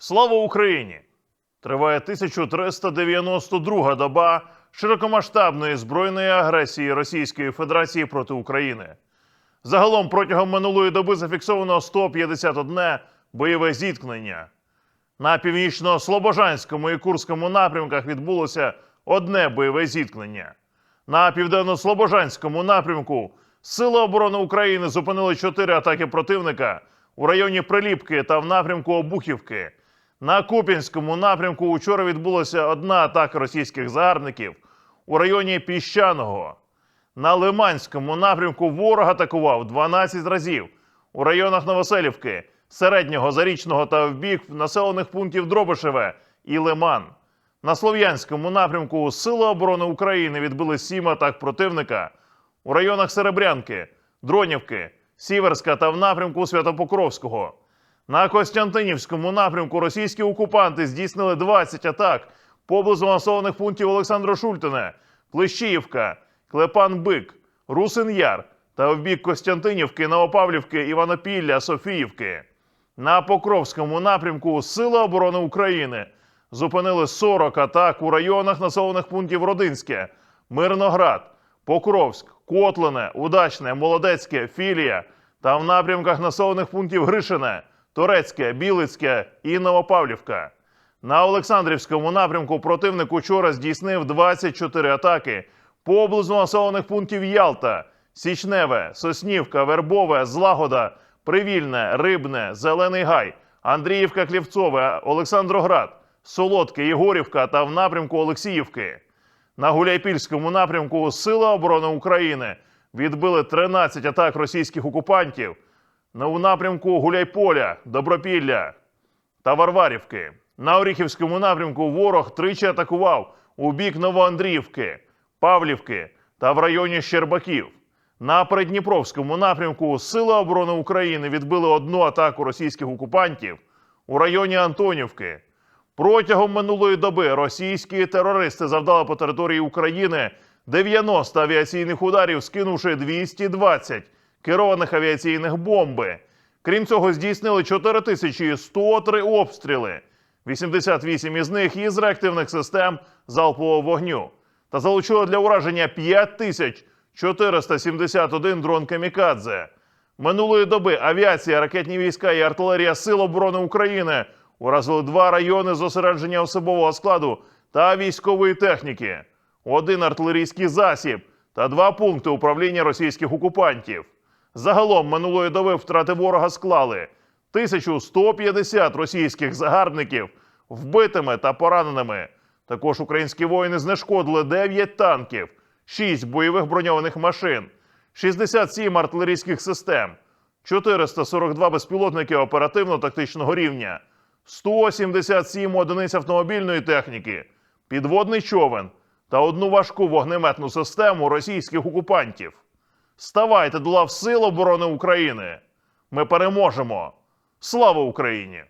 Слава Україні! Триває 1392 доба широкомасштабної збройної агресії Російської Федерації проти України. Загалом протягом минулої доби зафіксовано 151 бойове зіткнення. На північно-слобожанському і Курському напрямках відбулося одне бойове зіткнення. На південно-слобожанському напрямку Сили оборони України зупинили чотири атаки противника у районі Приліпки та в напрямку Обухівки. На Куп'янському напрямку учора відбулася одна атака російських загарбників у районі Піщаного. На Лиманському напрямку ворог атакував 12 разів у районах Новоселівки, Середнього, Зарічного та в бік населених пунктів Дробишеве і Лиман. На Слов'янському напрямку Сили оборони України відбили сім атак противника у районах Серебрянки, Дронівки, Сіверська та в напрямку Святопокровського. На Костянтинівському напрямку російські окупанти здійснили 20 атак поблизу населених пунктів Олександро Шультине, Плещіївка, Клепан Бик, Русин Яр та в бік Костянтинівки, Новопавлівки, Іванопілля, Софіївки. На Покровському напрямку Сили оборони України зупинили 40 атак у районах населених пунктів Родинське, Мирноград, Покровськ, Котлине, Удачне, Молодецьке, Філія та в напрямках населених пунктів Гришине, Торецьке, Білицьке і Новопавлівка. На Олександрівському напрямку противник учора здійснив 24 атаки поблизу населених пунктів Ялта, Січневе, Соснівка, Вербове, Злагода, Привільне, Рибне, Зелений Гай, Андріївка, Клівцове, Олександроград, Солодке, Єгорівка та в напрямку Олексіївки. На Гуляйпільському напрямку Сили оборони України відбили 13 атак російських окупантів у напрямку Гуляйполя, Добропілля та Варварівки. На Оріхівському напрямку ворог тричі атакував у бік Новоандріївки, Павлівки та в районі Щербаків. На Придніпровському напрямку Сили оборони України відбили одну атаку російських окупантів у районі Антонівки. Протягом минулої доби російські терористи завдали по території України 90 авіаційних ударів, скинувши 220 керованих авіаційних бомби. Крім цього, здійснили 4103 обстріли, 88 із них із реактивних систем залпового вогню, та залучили для ураження 5471 дрон камікадзе. Минулої доби авіація, ракетні війська і артилерія Сил оборони України уразили два райони зосередження особового складу та військової техніки, один артилерійський засіб та два пункти управління російських окупантів. Загалом минулої доби втрати ворога склали 1150 російських загарбників вбитими та пораненими. Також українські воїни знешкодили 9 танків, 6 бойових броньованих машин, 67 артилерійських систем, 442 безпілотники оперативно-тактичного рівня, 177 одиниць автомобільної техніки, підводний човен та одну важку вогнеметну систему російських окупантів. Ставайте до лав Сил оборони України. Ми переможемо. Слава Україні!